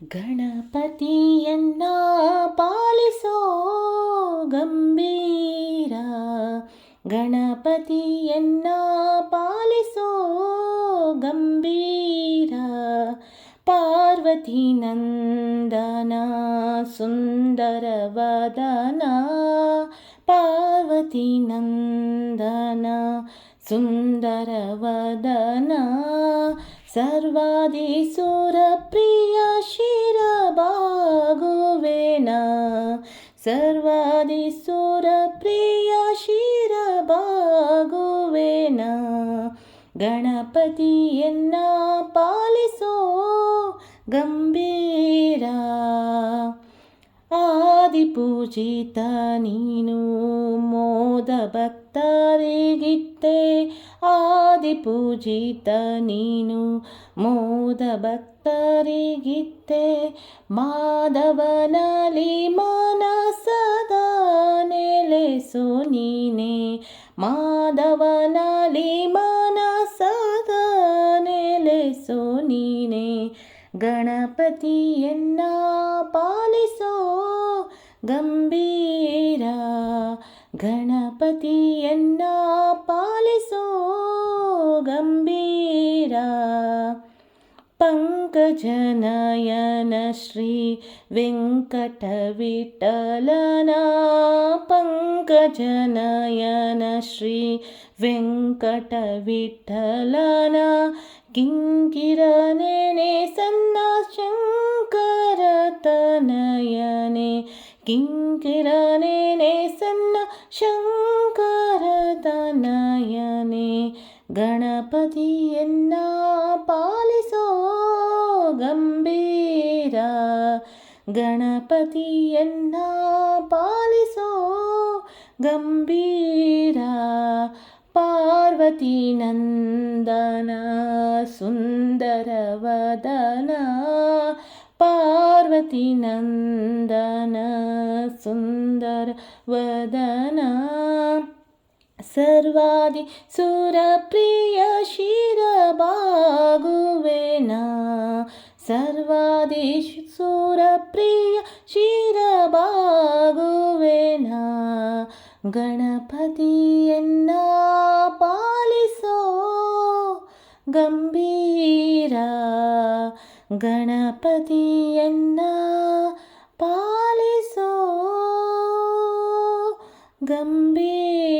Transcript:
ಗಣಪತಿಯನ್ನ ಪಾಲಿಸೋ ಗಂಭೀರ ಗಣಪತಿಯನ್ನ ಪಾಲಿಸೋ ಗಂಭೀರ ಪಾರ್ವತಿ ನಂದನ ಸುಂದರವದನ ಪಾರ್ವತಿ ನಂದನ ಸುಂದರವದನ ಸರ್ವಾದಿಸುರ ಪ್ರಿಯ ಸರ್ವಾದಿಸುರ ಪ್ರಿಯ ಶಿರಬಾಗುವೆನ ಗಣಪತಿಯನ್ನ ಪಾಲಿಸೋ ಗಂಭೀರ ಆದಿಪೂಜಿತ ನೀನು ಮೋದ ಭಕ್ತರಿಗಿತ್ತೆ ಆದಿಪೂಜಿತ ನೀನು ಮೋದ ಭಕ್ತರಿಗಿತ್ತೆ ಮಾಧವನಲಿ ಮನಸದ ನೆಲೆಸು ನೀನೆ. ಮಾಧವನಲಿ ಮನಸದ ನೆಲೆಸು ನೀನೆ. ಗಣಪತಿಯನ್ನ ಪಾಲಿಸೋ ಗಂಭೀರ ಗಣಪತಿಯನ್ನ ಪಾಲಿಸೋ ಗಂಭೀರ ಪಂಕಜನಯನ ಶ್ರೀ ವೆಂಕಟವಿಠಲನ ಪಂಕಜನಯನ ಶ್ರೀ ವೆಂಕಟವಿಠಲನ ಕಿಂಕಿರನೆನೆ ಕಿಂಕಿರನೆನೆ ಸನ್ನ ಶಂಕರತನಯನೆ ಗಣಪತಿಯನ್ನ ಪಾಲಿಸೋ ಗಂಭೀರ ಗಣಪತಿಯನ್ನ ಪಾಲಿಸೋ ಗಂಭೀರ ಪಾರ್ವತಿ ನಂದನ ಸುಂದರವದನ पार्वती नन्दन सुन्दर वदना। सर्वादि सुरप्रिय शिरबागुवेना सर्वादि सुरप्रिय शिरबागुवेना गणपति पालिसो गम्भीर ಗಣಪತಿಯನ್ನ ಪಾಲಿಸೋ ಗಂಭೀರ